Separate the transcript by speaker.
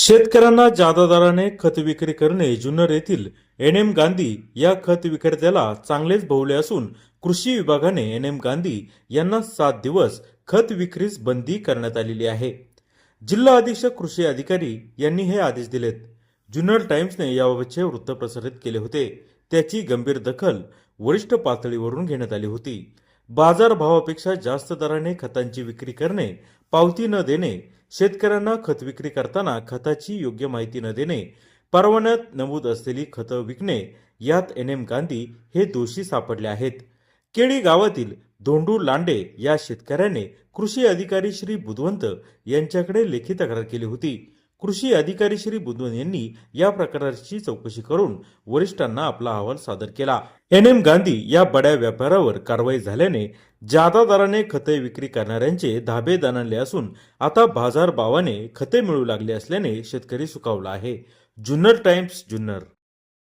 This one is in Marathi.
Speaker 1: शेतकऱ्यांना जादा दराने खत विक्री करणे जुन्नर येथील एन एम गांधी या खत विक्रेत्याला चांगलेच भोवले असून कृषी विभागाने एन एम गांधी यांना सात दिवस खत विक्रीस बंदी करण्यात आलेली आहे. जिल्हा अधीक्षक कृषी अधिकारी यांनी हे आदेश दिलेत. जुन्नर टाइम्सने याबाबतचे वृत्त प्रसारित केले होते. त्याची गंभीर दखल वरिष्ठ पातळीवरून घेण्यात आली होती. बाजारभावापेक्षा जास्त दराने खतांची विक्री करणे पावती न देणे शेतकऱ्यांना खत विक्री करताना खताची योग्य माहिती न देणे परवान्यात नमूद असलेली खतं विकणे यात एन एम गांधी हे दोषी सापडले आहेत. केळी गावातील धोंडू लांडे या शेतकऱ्याने कृषी अधिकारी श्री बुधवंत यांच्याकडे लेखी तक्रार केली होती. कृषी अधिकारी श्री बुधवन यांनी या प्रकाराची चौकशी करून वरिष्ठांना आपला अहवाल सादर केला. एन. एम. गांधी या बड्या व्यापारावर कारवाई झाल्याने जादा दराने खते विक्री करणाऱ्यांचे धाबे दणले असून आता बाजार भावाने खते मिळू लागले असल्याने शेतकरी सुकावला आहे. जुन्नर टाइम्स जुन्नर.